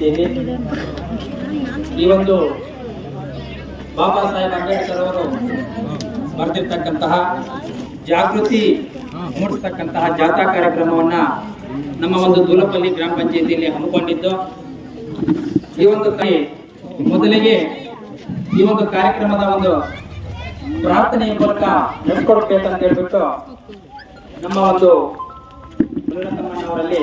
ಕುಲಪಲ್ಲಿ ಈ ಒಂದು ಬಾಬಾ ಸಾಹೇಬ್ ಅಂಬೇಡ್ಕರ್ ಅವರು ಬರೆದಿರ್ತಕ್ಕಂತಹ ಜಾಗೃತಿ ಮೂಡಿಸ್ತಕ್ಕಂತಹ ಜಾಥಾ ಕಾರ್ಯಕ್ರಮವನ್ನು ನಮ್ಮ ಒಂದು ದೂಲಪಲ್ಲಿ ಗ್ರಾಮ ಪಂಚಾಯತಿಯಲ್ಲಿ ಹಮ್ಮಿಕೊಂಡಿದ್ದು. ಈ ಒಂದು ಕೈ ಮೊದಲಿಗೆ ಈ ಒಂದು ಕಾರ್ಯಕ್ರಮದ ಒಂದು ಪ್ರಾರ್ಥನೆಯ ಮೂಲಕ ಅಂತ ಹೇಳ್ಬಿಟ್ಟು ನಮ್ಮ ಒಂದು ಮುರುಳಕಮ್ಮನವರಲ್ಲಿ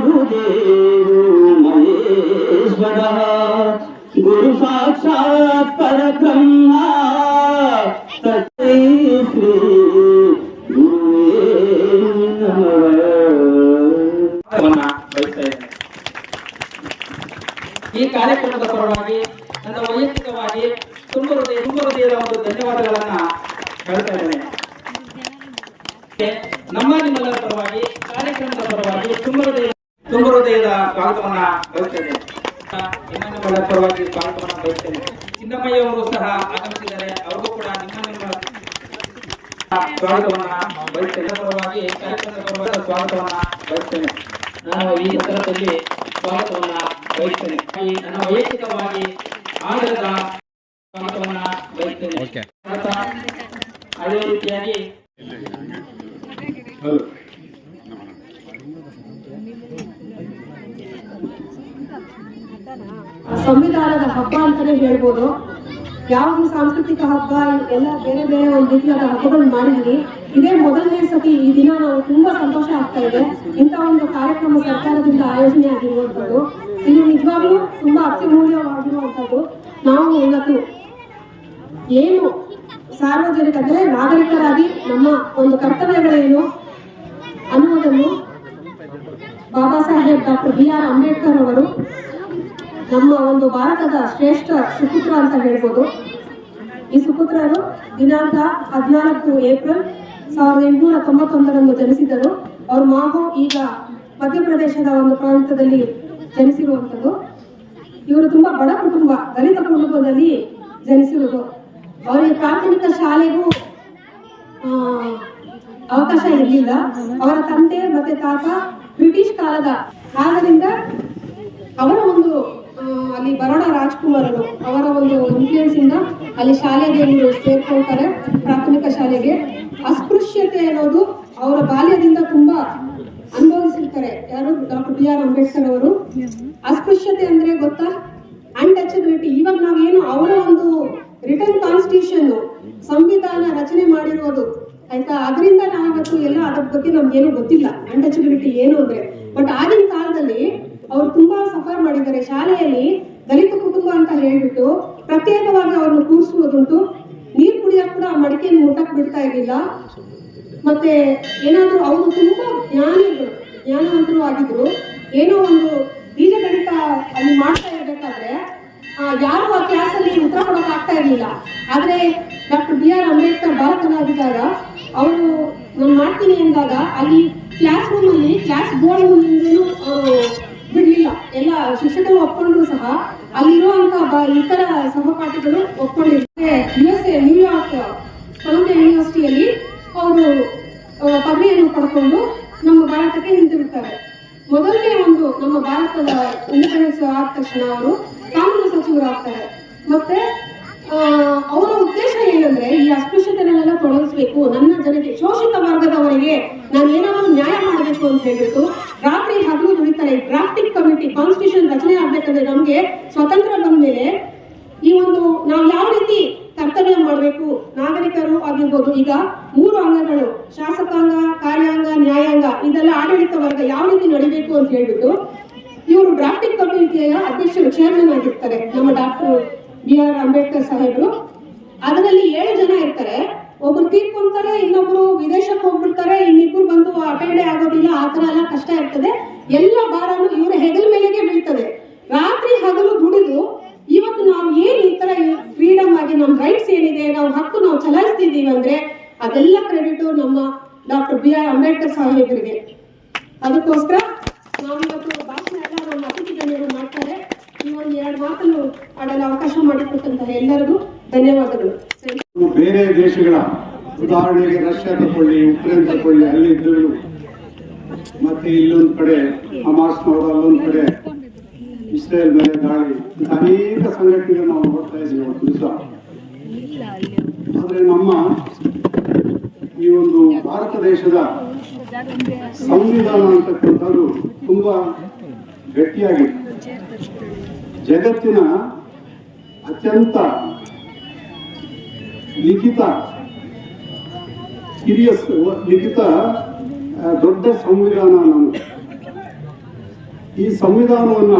ಗುರುದೇವ ಮಹೇಶ್ವರ ಗುರು ಸಾಕ್ಷಾತ್ ಪರಬ್ರಹ್ಮ ತಸ್ಮೈ ಶ್ರೀ ಈ ಕಾರ್ಯಕ್ರಮದ ಪರವಾಗಿ ನನ್ನ ವೈಯಕ್ತಿಕವಾಗಿ ತುಂಬ ಹೃದಯ ತುಂಬ ಹೃದಯದ ಒಂದು ಧನ್ಯವಾದಗಳನ್ನ ಹೇಳ್ತಾ ಇದ್ದೇನೆ. ನಮ್ಮ ನಿಮ್ಮೆಲ್ಲರ ಪರವಾಗಿ ಕಾರ್ಯಕ್ರಮದ ಪರವಾಗಿ ತುಂಬ ಹೃದಯ ತುಂಬ ಹೃದಯದ ಸ್ವಾಗತವನ್ನ ಬಯಸ್ತೇನೆ. ನಿಮ್ಮೆಲ್ಲರ ಪರವಾಗಿ ಸ್ವಾಗತವನ್ನ ಬಯಸ್ತೇನೆ. ಚಿನ್ನಮ್ಮಯ್ಯ ಅವರು ಸಹ ಆಗಮಿಸಿದ್ದಾರೆ. ಅವ್ರಿಗೂ ಕೂಡ ನಿಮ್ಮ ಸ್ವಾಗತವನ್ನ ಬಯಸ್ತೇನೆ. ಪರವಾಗಿ ಕಾರ್ಯಕ್ರಮದ ಸ್ವಾಗತವನ್ನ ಬಯಸ್ತೇನೆ. ನಾನು ಈ ಸಂದರ್ಭದಲ್ಲಿ ಸ್ವಾಗತವನ್ನ ಬಯಸ್ತೇನೆ. ನನ್ನ ವೈಯಕ್ತಿಕವಾಗಿ ಆಧಾರದ ಸ್ವಾಗತವನ್ನ ಬಯಸ್ತೇನೆ. ಅದೇ ರೀತಿಯಾಗಿ ಸಂವಿಧಾನದ ಹಬ್ಬ ಅಂತಾನೆ ಹೇಳ್ಬೋದು. ಯಾವ ಸಾಂಸ್ಕೃತಿಕ ಹಬ್ಬ, ಎಲ್ಲ ಬೇರೆ ಬೇರೆ ಒಂದು ರೀತಿಯಾದ ಹಬ್ಬಗಳನ್ನ ಮಾಡಿದ್ವಿ. ಇದೇ ಮೊದಲನೇ ಸತಿ ಈ ದಿನ ನಾವು ತುಂಬಾ ಸಂತೋಷ ಆಗ್ತಾ ಇದೆ. ಇಂಥ ಒಂದು ಕಾರ್ಯಕ್ರಮ ಸರ್ಕಾರದಿಂದ ಆಯೋಜನೆ ಆಗಿರುವಂಥದ್ದು. ಇದು ನಿಜವಾಗ್ಲೂ ತುಂಬಾ ಅತ್ಯಮೂಲ್ಯವಾಗಿರುವಂಥದ್ದು. ನಾವು ಇವತ್ತು ಏನು ಸಾರ್ವಜನಿಕ ಅಂದ್ರೆ ನಾಗರಿಕರಾಗಿ ನಮ್ಮ ಒಂದು ಕರ್ತವ್ಯಗಳೇನು ಅನ್ನುವುದನ್ನು Baba Saheb doctor B R Ambedkar ಅವರು ನಮ್ಮ ಒಂದು ಭಾರತದ ಶ್ರೇಷ್ಠ ಸುಪುತ್ರ ಅಂತ ಹೇಳ್ಬೋದು. ಈ ಸುಪುತ್ರರು ದಿನಾಂಕ ಹದಿನಾಲ್ಕು ಏಪ್ರಿಲ್ ಸಾವಿರದ ಎಂಟುನೂರ ತೊಂಬತ್ತೊಂದರಂದು ಜನಿಸಿದರು. ಅವ್ರ ಮಾವು ಈಗ ಮಧ್ಯಪ್ರದೇಶದ ಒಂದು ಪ್ರಾಂತದಲ್ಲಿ ಜನಿಸಿರುವಂಥದ್ದು. ಇವರು ತುಂಬಾ ಬಡ ಕುಟುಂಬ, ದಲಿತ ಕುಟುಂಬದಲ್ಲಿ ಜನಿಸಿರುವುದು. ಅವರಿಗೆ ಪ್ರಾಥಮಿಕ ಶಾಲೆಗೂ ಅವಕಾಶ ಇರಲಿಲ್ಲ. ಅವರ ತಂದೆ ಮತ್ತೆ ತಾತ ಬ್ರಿಟಿಷ್ ಕಾಲದ ಆದ್ದರಿಂದ ಅವರ ಒಂದು ಅಲ್ಲಿ ಬರೋಡ ಅವರು ಅವರ ಒಂದು ಇನ್ಫ್ಲೂಯೆನ್ಸ್ ಇಂದ ಅಲ್ಲಿ ಶಾಲೆಗೆ ಇವರು ಸೇರ್ಕೊಳ್ತಾರೆ, ಪ್ರಾಥಮಿಕ ಶಾಲೆಗೆ. ಅಸ್ಪೃಶ್ಯತೆ ಅನ್ನೋದು ಅವರ ಬಾಲ್ಯದಿಂದ ತುಂಬಾ ಅನುಭವಿಸಿರ್ತಾರೆ. ಯಾರು? ಡಾಕ್ಟರ್ ಬಿ ಆರ್ ಅಂಬೇಡ್ಕರ್ ಅವರು. ಅಸ್ಪೃಶ್ಯತೆ ಅಂದ್ರೆ ಗೊತ್ತಾ? ಅನ್ಟಚಬಿಲಿಟಿ ಇವಾಗ ನಾವೇನು ಅವರ ಒಂದು ರಿಟರ್ನ್ ಕಾನ್ಸ್ಟಿಟ್ಯೂಷನ್ ಸಂವಿಧಾನ ರಚನೆ ಮಾಡಿರೋದು, ಆಯ್ತಾ? ಅದರಿಂದ ನಾವಿವತ್ತು ಎಲ್ಲ ಅದ್ರ ಬಗ್ಗೆ ನಮ್ಗೇನು ಗೊತ್ತಿಲ್ಲ. ಅನ್ಟಚಬಿಲಿಟಿ ಏನು ಅಂದ್ರೆ. ಬಟ್ ಆಗಿನ ಕಾಲದಲ್ಲಿ ಅವ್ರು ತುಂಬಾ ಸಫರ್ ಮಾಡಿದ್ದಾರೆ. ಶಾಲೆಯಲ್ಲಿ ದಲಿತ ಕುಟುಂಬ ಅಂತ ಹೇಳ್ಬಿಟ್ಟು ಪ್ರತ್ಯೇಕವಾಗಿ ಅವ್ರನ್ನ ಕೂರಿಸುವುದುಂಟು ನೀರು ಕುಡಿಯಕ್ ಕೂಡ ಮಡಿಕೆಯನ್ನು ಬಿಡ್ತಾ ಇರಲಿಲ್ಲ. ಮತ್ತೆ ಏನಾದರೂ ಅವರು ತುಂಬಾ ಜ್ಞಾನಿಗಳು, ಜ್ಞಾನವಂತರು ಆಗಿದ್ರು. ಏನೋ ಒಂದು ಬೀಜ ಗಣಿತ ಅಲ್ಲಿ ಮಾಡ್ತಾ ಇರಬೇಕಾದ್ರೆ ಯಾರು ಆ ಕ್ಲಾಸಲ್ಲಿ ಉತ್ತರ ಕೊಡೋಕೆ ಆಗ್ತಾ ಇರಲಿಲ್ಲ. ಆದ್ರೆ ಡಾಕ್ಟರ್ ಬಿ ಆರ್ ಅಂಬೇಡ್ಕರ್ ಬಾಲಕನಾಗಿದ್ದಾಗ ಅವರು ನಾನು ಮಾಡ್ತೀನಿ ಅಂದಾಗ ಅಲ್ಲಿ ಕ್ಲಾಸ್ ರೂಮ್ ಅಲ್ಲಿ ಕ್ಲಾಸ್ ಬೋರ್ಡ್ ಅವರು ಎಲ್ಲ ಶಿಕ್ಷಕರು ಒಪ್ಕೊಂಡ್ರು ಸಹ ಅಲ್ಲಿರುವಂತ ಇತರ ಸಹಪಾಠಿಗಳು ಒಪ್ಕೊಂಡಿರ್ತಾರೆ U S A New York Columbia ಯೂನಿವರ್ಸಿಟಿಯಲ್ಲಿ ಅವರು ಪದವಿಯನ್ನು ಪಡ್ಕೊಂಡು ನಮ್ಮ ಭಾರತಕ್ಕೆ ಹಿಂತಿರುತ್ತಾರೆ ಮೊದಲನೇ ಒಂದು ನಮ್ಮ ಭಾರತದ ಇಂಡಿಪೆಂಡೆನ್ಸ್ ಆದ ತಕ್ಷಣ ಅವರು ಕಾನೂನು ಸಚಿವರಾಗ್ತಾರೆ. ಮತ್ತೆ ಆ, ಅವರ ಉದ್ದೇಶ ಏನಂದ್ರೆ ಈ ಅಸ್ಪೃಶ್ಯತೆಗಳೆಲ್ಲ ತೊಡಗಿಸ್ಬೇಕು. ನನ್ನ ಜನಕ್ಕೆ ಶೋಷಿತ ವರ್ಗದವರಿಗೆ ನಾನು ಏನಾದರೂ ನ್ಯಾಯ ಮಾಡಬೇಕು ಅಂತ ಹೇಳ್ಬಿಟ್ಟು ರಾತ್ರಿ ಹಗಲು ದುಡಿತಾರೆ ಡ್ರಾಫ್ಟಿಂಗ್ ಕಮಿಟಿ ಕಾನ್ಸ್ಟಿಟ್ಯೂಷನ್ ರಚನೆ ಆಗ್ಬೇಕಂದ್ರೆ ನಮ್ಗೆ ಸ್ವತಂತ್ರ ಬಂದ್ಮೇಲೆ ಈ ಒಂದು ನಾವು ಯಾವ ರೀತಿ ಕರ್ತವ್ಯ ಮಾಡಬೇಕು? ನಾಗರಿಕರು ಆಗಿರ್ಬೋದು, ಈಗ ಮೂರು ಅಂಗಗಳು, ಶಾಸಕಾಂಗ, ಕಾರ್ಯಾಂಗ, ನ್ಯಾಯಾಂಗ, ಇದೆಲ್ಲ ಆಡಳಿತ ವರ್ಗ ಯಾವ ರೀತಿ ನಡಿಬೇಕು ಅಂತ ಹೇಳ್ಬಿಟ್ಟು ಇವರು ಡ್ರಾಫ್ಟಿಂಗ್ ಕಮಿಟಿಯ ಅಧ್ಯಕ್ಷರು ಚೇರ್ಮನ್ ಆಗಿರ್ತಾರೆ. ನಮ್ಮ ಡಾಕ್ಟರ್ ಬಿ ಆರ್ ಅಂಬೇಡ್ಕರ್ ಸಾಹೇಬ್ರು. ಅದರಲ್ಲಿ ಏಳು ಜನ ಇರ್ತಾರೆ. ಒಬ್ರು ತೀರ್ಕೊಂತಾರೆ ಇನ್ನೊಬ್ರು ವಿದೇಶಕ್ಕೆ ಹೋಗ್ಬಿಡ್ತಾರೆ, ಇನ್ನಿಬ್ರು ಬಂದು ಅಟೆಂಡ್ ಆಗೋದಿಲ್ಲ, ಆ ತರ ಎಲ್ಲ ಕಷ್ಟ ಇರ್ತದೆ. ಎಲ್ಲ ಭಾರನು ಇವರ ಹೆಗಲ ಮೇಲೆಗೆ ಬೀಳ್ತದೆ. ರಾತ್ರಿ ಹಗಲು ದುಡಿದು, ಇವತ್ತು ನಾವು ಏನ್ ಈ ತರ ಫ್ರೀಡಮ್ ಆಗಿ ನಮ್ಮ ರೈಟ್ಸ್ ಏನಿದೆ, ನಾವು ಹಕ್ಕು ನಾವು ಚಲಾಯಿಸ್ತಿದ್ದೀವಿ ಅಂದ್ರೆ, ಅದೆಲ್ಲ ಕ್ರೆಡಿಟ್ ನಮ್ಮ ಡಾಕ್ಟರ್ ಬಿ ಆರ್ ಅಂಬೇಡ್ಕರ್ ಸಾಹೇಬರಿಗೆ. ಅದಕ್ಕೋಸ್ಕರ ನಾವಿವತ್ತು ಭಾಷಣ ಎಲ್ಲ ನಮ್ಮ ಅತಿಥಿ ಗಣ್ಯರು ಮಾಡ್ತಾರೆ. ಅವಕಾಶ ಬೇರೆ ದೇಶಗಳ ಉದಾಹರಣೆಗೆ ರಷ್ಯಾ ತಗೊಳ್ಳಿ ಉಕ್ರೇನ್ ತಗೊಳ್ಳಿ ಅಲ್ಲಿ ಇದ್ದವರು ಮತ್ತೆ ಇಲ್ಲೊಂದು ಕಡೆ ಹಮಾಸ್ನವರು ಅಲ್ಲೊಂದು ಕಡೆ ಇಸ್ರೇಲ್ ಮೇಲೆ ದಾಳಿ. ಅನೇಕ ಸಂಘಟನೆಗಳು ನಾವು ನೋಡ್ತಾ ಇದ್ದೀವಿ ಆದರೆ ಆದ್ರೆ ನಮ್ಮ ಈ ಒಂದು ಭಾರತ ದೇಶದ ಸಂವಿಧಾನ ಅಂತಕ್ಕಂಥದ್ದು ತುಂಬಾ ಗಟ್ಟಿಯಾಗಿದೆ. ಜಗತ್ತಿನ ಅತ್ಯಂತ ಲಿಖಿತ ಹಿರಿಯ ಸ- ಲಿಖಿತ ದೊಡ್ಡ ಸಂವಿಧಾನ ನಮ್ದು ಈ ಸಂವಿಧಾನವನ್ನ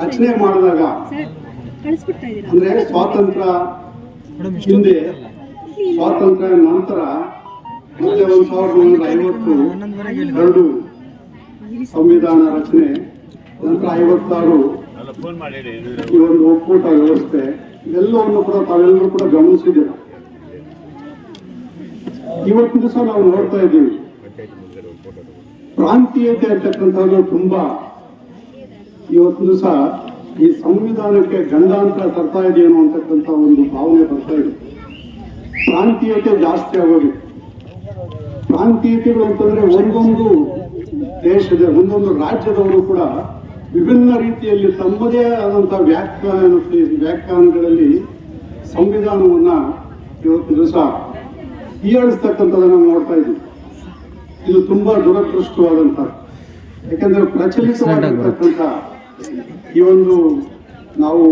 ರಚನೆ ಮಾಡಿದಾಗ ಅಂದ್ರೆ ಸ್ವಾತಂತ್ರ್ಯ ಹಿಂದೆ ಸ್ವಾತಂತ್ರ್ಯ ನಂತರ ಮತ್ತೆ ಒಂದು ಸಾವಿರದ ಒಂಬೈನೂರ ಐವತ್ತು ಎರಡು ಸಂವಿಧಾನ ರಚನೆ ನಂತರ ಐವತ್ತಾರು. ಈ ಒಂದು ಒಕ್ಕೂಟ ವ್ಯವಸ್ಥೆ ಎಲ್ಲವನ್ನು ಕೂಡ ತಾವೆಲ್ಲರೂ ಕೂಡ ಗಮನಿಸಿದ್ದೀರ? ಇವತ್ತಿನ ದಿವಸ ನಾವು ನೋಡ್ತಾ ಇದ್ದೀವಿ. ಪ್ರಾಂತೀಯತೆ ಅಂತಕ್ಕಂಥದ್ದು ತುಂಬಾ. ಇವತ್ತು ದಿವಸ ಈ ಸಂವಿಧಾನಕ್ಕೆ ಗಂಡಾಂತರ ತರ್ತಾ ಇದೆಯೇನೋ ಅಂತಕ್ಕಂಥ ಒಂದು ಭಾವನೆ ಬರ್ತಾ ಇದೆ. ಪ್ರಾಂತೀಯತೆ ಜಾಸ್ತಿ ಆಗೋದು. ಪ್ರಾಂತೀಯತೆಗಳು ಅಂತಂದ್ರೆ ಒಂದೊಂದು ದೇಶದ ಒಂದೊಂದು ರಾಜ್ಯದವರು ಕೂಡ ವಿಭಿನ್ನ ರೀತಿಯಲ್ಲಿ ತಮ್ಮದೇ ಆದಂತಹ ವ್ಯಾಖ್ಯಾನ ವ್ಯಾಖ್ಯಾನಗಳಲ್ಲಿ ಸಂವಿಧಾನವನ್ನ ಇವತ್ತು ದಿವಸ ಹೀಯಾಳಿಸ್ತಕ್ಕಂಥದ್ದನ್ನ ನಾವು ನೋಡ್ತಾ ಇದ್ದೀವಿ. ಇದು ತುಂಬಾ ದುರದೃಷ್ಟವಾದಂತ, ಯಾಕಂದ್ರೆ ಪ್ರಚಲಿತವಾಗಿರ್ತಕ್ಕಂಥ ಈ ಒಂದು ನಾವು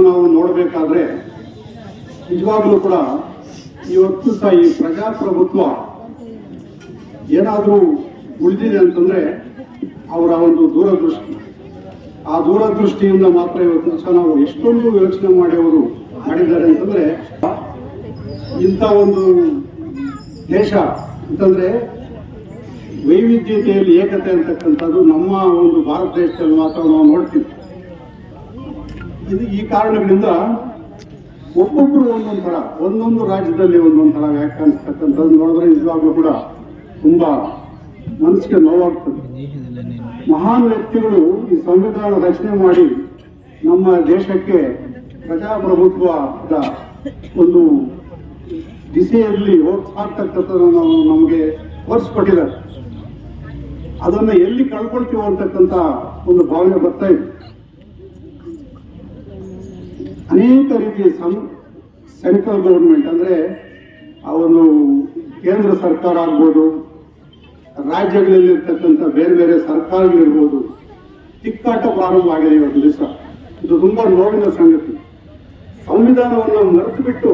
ನಾವು ನೋಡಬೇಕಾದ್ರೆ ನಿಜವಾಗ್ಲೂ ಕೂಡ ಇವತ್ತು ಸಹ ಈ ಪ್ರಜಾಪ್ರಭುತ್ವ ಏನಾದರೂ ಉಳಿದಿದೆ ಅಂತಂದ್ರೆ ಅವರ ಒಂದು ದೂರದೃಷ್ಟಿ. ಆ ದೂರದೃಷ್ಟಿಯಿಂದ ಮಾತ್ರ ಇವತ್ತು ಸಹ ನಾವು ಎಷ್ಟೊಂದು ಯೋಚನೆ ಮಾಡಿ ಅವರು ಮಾಡಿದ್ದಾರೆ ಅಂತಂದ್ರೆ, ಇಂಥ ಒಂದು ದೇಶ ಅಂತಂದ್ರೆ ವೈವಿಧ್ಯತೆಯಲ್ಲಿ ಏಕತೆ ಅಂತಕ್ಕಂಥದ್ದು ನಮ್ಮ ಒಂದು ಭಾರತ ದೇಶದಲ್ಲಿ ಮಾತ್ರ ನಾವು ನೋಡ್ತೀವಿ. ಇದು ಈ ಕಾರಣಗಳಿಂದ ಒಬ್ಬೊಬ್ಬರು ಒಂದೊಂದು ಥರ, ಒಂದೊಂದು ರಾಜ್ಯದಲ್ಲಿ ಒಂದೊಂದು ಥರ ವ್ಯಾಖ್ಯಾನಿಸ್ತಕ್ಕಂಥದ್ದು ನೋಡಿದ್ರೆ ನಿಜವಾಗ್ಲೂ ಕೂಡ ತುಂಬಾ ಮನಸ್ಸಿಗೆ ನೋವಾಗ್ತದೆ. ಮಹಾನ್ ವ್ಯಕ್ತಿಗಳು ಈ ಸಂವಿಧಾನ ರಚನೆ ಮಾಡಿ ನಮ್ಮ ದೇಶಕ್ಕೆ ಪ್ರಜಾಪ್ರಭುತ್ವದ ಒಂದು ದಿಸೆಯಲ್ಲಿ ಹೋಗ್ತಕ್ಕಂಥದ್ದನ್ನು ನಾವು ನಮಗೆ ತೋರಿಸ್ಕೊಟ್ಟಿದ್ದಾರೆ. ಅದನ್ನ ಎಲ್ಲಿ ಕಳ್ಕೊಳ್ತೀವೋ ಅಂತಕ್ಕಂಥ ಒಂದು ಭಾವನೆ ಬರ್ತಾ ಇದೆ. ಅನೇಕ ರೀತಿಯ ಸೆಂಟ್ರಲ್ ಗೌರ್ಮೆಂಟ್ ಅಂದ್ರೆ ಆ ಒಂದು ಕೇಂದ್ರ ಸರ್ಕಾರ ಆಗ್ಬೋದು ರಾಜ್ಯಗಳಲ್ಲಿರ್ತಕ್ಕಂಥ ಬೇರೆ ಬೇರೆ ಸರ್ಕಾರಗಳಿರ್ಬೋದು ತಿಕ್ಕಾಟ ಪ್ರಾರಂಭ ಆಗಿದೆ ಇವತ್ತು ದಿವಸ. ಇದು ತುಂಬಾ ನೋವಿನ ಸಂಗತಿ. ಸಂವಿಧಾನವನ್ನು ಮರೆತು ಬಿಟ್ಟು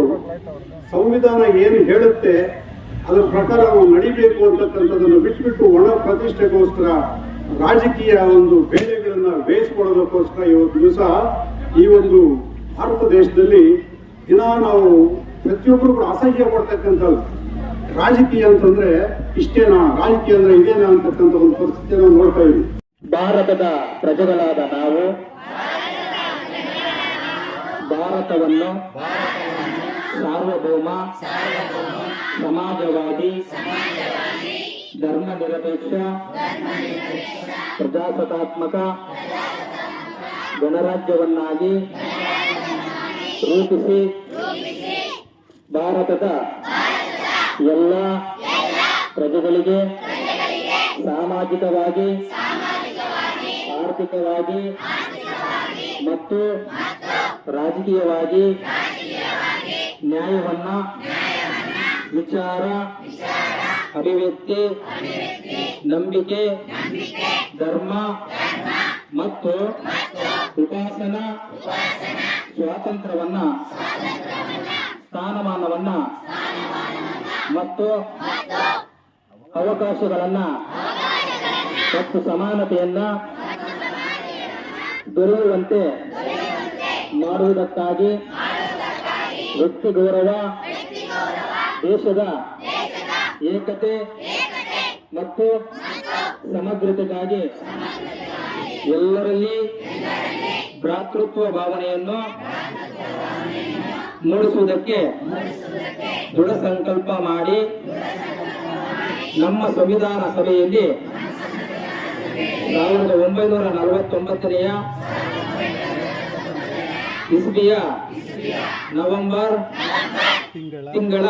ಸಂವಿಧಾನ ಏನು ಹೇಳುತ್ತೆ, ಅದರ ಪ್ರಕಾರ ನಾವು ನಡಿಬೇಕು ಅಂತಕ್ಕಂಥದ್ದನ್ನು ಬಿಟ್ಟುಬಿಟ್ಟು ಒಣ ಪ್ರತಿಷ್ಠೆಗೋಸ್ಕರ, ರಾಜಕೀಯ ಒಂದು ಬೇಳೆಗಳನ್ನು ಬೇಯಿಸ್ಕೊಳ್ಳೋದಕ್ಕೋಸ್ಕರ ಇವತ್ತು ದಿವಸ ಈ ಒಂದು ಭಾರತ ದೇಶದಲ್ಲಿ ದಿನ ನಾವು ಪ್ರತಿಯೊಬ್ಬರು ಕೂಡ ಅಸಹ್ಯ ಪಡ್ತಕ್ಕಂಥದ್ದು. ರಾಜಕೀಯ ಅಂತಂದ್ರೆ ಇಷ್ಟೇನಾ? ರಾಜಕೀಯ ಅಂದ್ರೆ ಇದೇನಾ ಅಂತಕ್ಕಂಥ ಒಂದು ಪರಿಸ್ಥಿತಿಯನ್ನು ನೋಡ್ತಾ ಇದ್ದೀವಿ. ಭಾರತದ ಪ್ರಜೆಗಳಾದ ನಾವು, ಭಾರತವನ್ನು ಸಾರ್ವಭೌಮ, ಸಮಾಜವಾದಿ ಧರ್ಮ ನಿರಪೇಕ್ಷ ಪ್ರಜಾಸತ್ತಾತ್ಮಕ, ಗಣರಾಜ್ಯವನ್ನಾಗಿ ರೂಪಿಸಿ, ಭಾರತದ ಎಲ್ಲ ಪ್ರಜೆಗಳಿಗೆ ಸಾಮಾಜಿಕವಾಗಿ ಆರ್ಥಿಕವಾಗಿ ಮತ್ತು ರಾಜಕೀಯವಾಗಿ ನ್ಯಾಯವನ್ನ ವಿಚಾರ ಅಭಿವ್ಯಕ್ತಿ ನಂಬಿಕೆ ಧರ್ಮ ಮತ್ತು ಉಪಾಸನ ಸ್ವಾತಂತ್ರ್ಯವನ್ನ ಸ್ಥಾನಮಾನವನ್ನ ಮತ್ತು ಅವಕಾಶಗಳನ್ನ ಮತ್ತು ಸಮಾನತೆಯನ್ನ ದೊರೆಯುವಂತೆ ಮಾಡುವುದಕ್ಕಾಗಿ ವ್ಯಕ್ತಿ ಗೌರವ ದೇಶದ ಏಕತೆ ಮತ್ತು ಸಮಗ್ರತೆಗಾಗಿ ಎಲ್ಲರಲ್ಲಿ ಭ್ರಾತೃತ್ವ ಭಾವನೆಯನ್ನು ಮೂಡಿಸುವುದಕ್ಕೆ ದೃಢ ಸಂಕಲ್ಪ ಮಾಡಿ ನಮ್ಮ ಸಂವಿಧಾನ ಸಭೆಯಲ್ಲಿ ಸಾವಿರದ ಒಂಬೈನೂರ ನಲವತ್ತೊಂಬತ್ತನೆಯ ಇಸ್ವಿಯ ನವೆಂಬರ್ ತಿಂಗಳ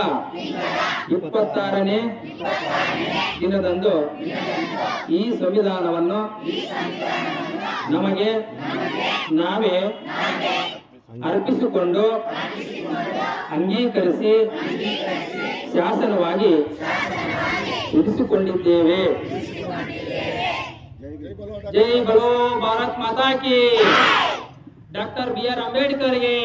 ಇಪ್ಪತ್ತಾರನೇ ದಿನದಂದು ಈ ಸಂವಿಧಾನವನ್ನು ನಮಗೆ ನಾವೇ ಅರ್ಪಿಸಿಕೊಂಡು ಅಂಗೀಕರಿಸಿ ಶಾಸನವಾಗಿ ಇರಿಸಿಕೊಂಡಿದ್ದೇವೆ. ಜೈ ಬಲೋ ಭಾರತ್ ಮಾತಾ ಕಿ. Doctor B R ಅಂಬೇಡ್ಕರ್ಗೆ.